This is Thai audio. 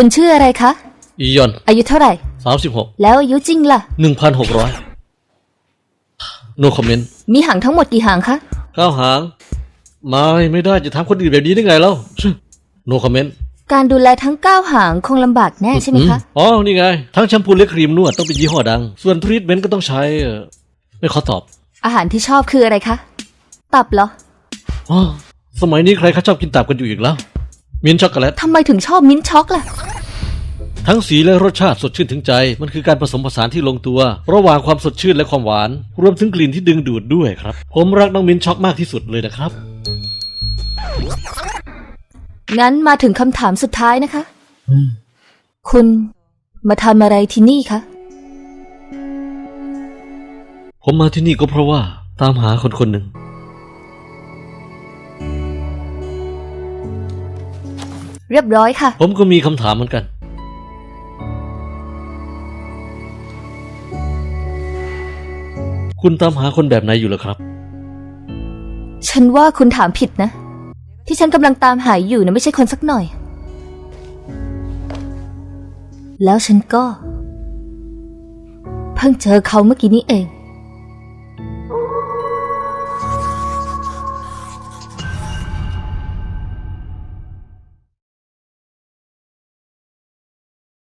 คุณชื่ออะไรคะ อียอนอายุเท่าไหร่ สามสิบหกแล้วอายุจริงล่ะ หนึ่งพันหกร้อย no comment มีหางทั้งหมดกี่หางคะก้าวหางไม่ไม่ได้จะทำคนอื่นแบบนี้ได้ไงเล่า no comment การดูแลทั้ง 9 หางคงลำบากแน่ใช่ไหมคะอือ๋อ นี่ไง ทั้งแชมพูและครีมนวดต้องเป็นยี่ห้อดัง ส่วนทรีทเมนต์ก็ต้องใช้เอ่อไม่ขอตอบอาหารที่ชอบคืออะไรคะ ตับเหรอ อ๋อสมัยนี้ใครเขาชอบกินตับกันอยู่อีกแล้ว มินท์ช็อกโกแลต ทำไมถึงชอบมิ้นท์ช็อกล่ะ ทั้งสีและรสชาติสดชื่นถึงใจ มันคือการผสมผสานที่ลงตัว ระหว่างความสดชื่นและความหวาน รวมถึงกลิ่นที่ดึงดูดด้วยครับ ผมรักน้องมินท์ช็อกมากที่สุดเลยนะครับ งั้นมาถึงคำถามสุดท้ายนะคะ คุณมาทำอะไรที่นี่คะ ผมมาที่นี่ก็เพราะว่าตามหาคนคนหนึ่ง เรียบร้อยค่ะ ผมก็มีคำถามเหมือนกัน คุณตามหาคนแบบไหนอยู่เหรอครับ ฉันว่าคุณถามผิดนะ ที่ฉันกำลังตามหาอยู่นะไม่ใช่คนสักหน่อย แล้วฉันก็ เพิ่งเจอเขาเมื่อกี้นี้เอง